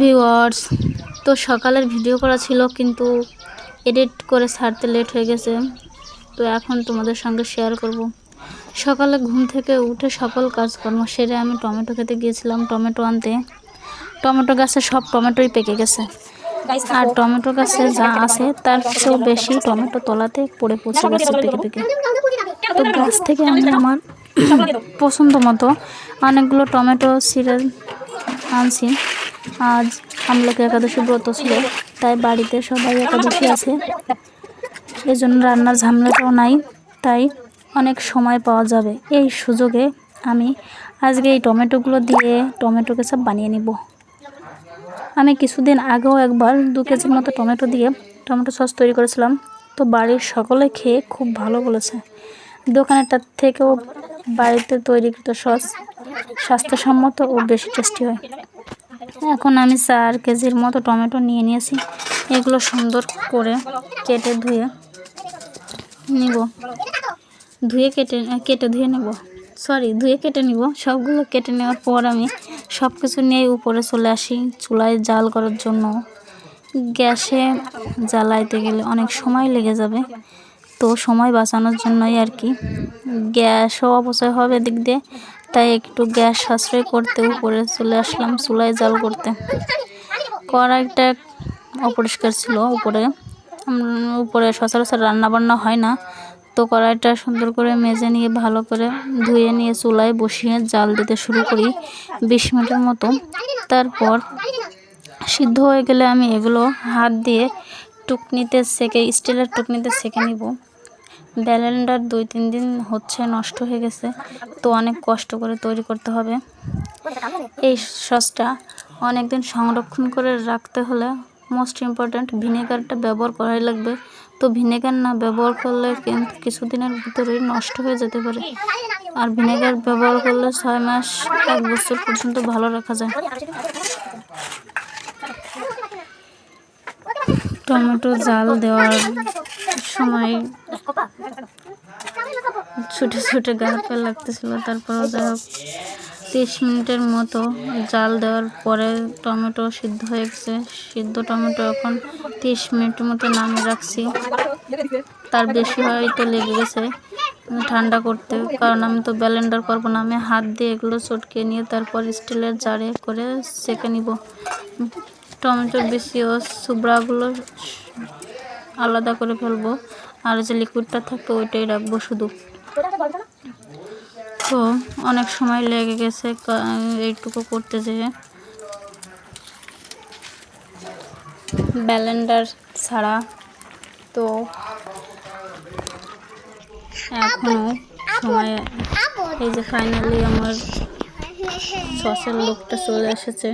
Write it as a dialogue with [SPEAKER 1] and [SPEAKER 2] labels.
[SPEAKER 1] Viewers তো সকালের video করা ছিল কিন্তু এডিট করে ছাড়তে লেট হয়ে গেছে। তো এখন তোমাদের সঙ্গে শেয়ার করব। সকালে ঘুম থেকে উঠে সকল কাজকর্ম সেরে আমি টমেটো খেতে গিয়েছিলাম টমেটো আনতে। টমেটো গাছে সব টমেটোই পেকে গেছে। আর টমেটো গাছে যা আছে তার চেয়েও বেশি টমেটো তলাতে পড়ে পচে গেছে পেকে পেকে। তো গাছ থেকে আমি আমার পছন্দ মতো অনেকগুলো টমেটো ছিঁড়ে আনছি। আজ আমলকি একাদশী ব্রত ছিল, তাই বাড়িতে সবাই একাদশী আছে। এই জন্য রান্নার ঝামেলাটাও নাই, তাই অনেক সময় পাওয়া যাবে। এই সুযোগে আমি আজকে এই টমেটোগুলো দিয়ে টমেটো কেচাপ বানিয়ে নিব। আমি কিছুদিন আগেও একবার দু কেজির মতো টমেটো দিয়ে টমেটো সস তৈরি করেছিলাম। তো বাড়ির সকলে খেয়ে খুব ভালো বলেছে। দোকানেরটার থেকেও বাড়িতে তৈরিকৃত সস স্বাস্থ্যসম্মত ও বেশি টেস্টি হয়। এখন আমি চার কেজির মতো টমেটো নিয়ে নিয়েছি। এগুলো সুন্দর করে কেটে ধুয়ে নিব। ধুয়ে কেটে কেটে ধুয়ে নেব। সরি ধুয়ে কেটে নিব। সবগুলো কেটে নেওয়ার পর আমি সব কিছু নিয়ে উপরে চলে আসি চুলায় জাল করার জন্য। গ্যাসে জ্বালাইতে গেলে অনেক সময় লেগে যাবে। তো সময় বাঁচানোর জন্যই আর কি। গ্যাসও অপচয় হবে দিক দিয়ে। তাই একটু গ্যাস সাশ্রয় করতে উপরে চলে আসলাম চুলায় জাল করতে। কড়াইটা অপরিষ্কার ছিল উপরে। উপরে সচরাচর রান্না বান্না হয় না। তো কড়াইটা সুন্দর করে মেজে নিয়ে ভালো করে ধুয়ে নিয়ে চুলায় বসিয়ে জাল দিতে শুরু করি বিশ মিনিটের মতো। তারপর সিদ্ধ হয়ে গেলে আমি এগুলো হাত দিয়ে টুকনিতে সেকে, স্টিলের টুকনিতে সেকে নিব। ব্যালেন্ডার দুই, তিন দিন হচ্ছে নষ্ট হয়ে গেছে, তো অনেক কষ্ট করে তৈরি করতে হবে। এই সসটা অনেক দিন সংরক্ষণ করে রাখতে হলে মোস্ট ইম্পর্ট্যান্ট ভিনেগারটা ব্যবহার করাই লাগবে। তো ভিনেগার না ব্যবহার করলে কিন্তু কিছুদিনের ভিতরেই নষ্ট হয়ে যেতে পারে। আর ভিনেগার ব্যবহার করলে ছয় মাস, এক বছর পর্যন্ত ভালো রাখা যায়। টমেটো জাল দেওয়ার সময় ছুটে ছুটে গা লাগতেছিল তারপরও যাই হোক তিরিশ মিনিটের মতো জাল দেওয়ার পরে টমেটো সিদ্ধ হয়ে গেছে। সিদ্ধ টমেটো এখন তিরিশ মিনিটের মতো নামিয়ে রাখছি। তার বেশি হয়তো লেগে গেছে ঠান্ডা করতে, কারণ আমি তো ব্যালেন্ডার করব না। আমি হাত দিয়ে এগুলো চটকে নিয়ে তারপর স্টিলের জারে করে সেঁকে নিব। টমেটোর বেশি ও সুবড়াগুলো আলাদা করে ফেলব। আর যে লিকুইডটা থাকতো ওইটাই রাখব শুধু। তো অনেক সময় লেগে গেছে এইটুকু করতে যেয়ে। ব্যালেন্ডার ছাড়া তো এখনও সময় এই যে ফাইনালি আমার সসের লোকটা চলে এসেছে।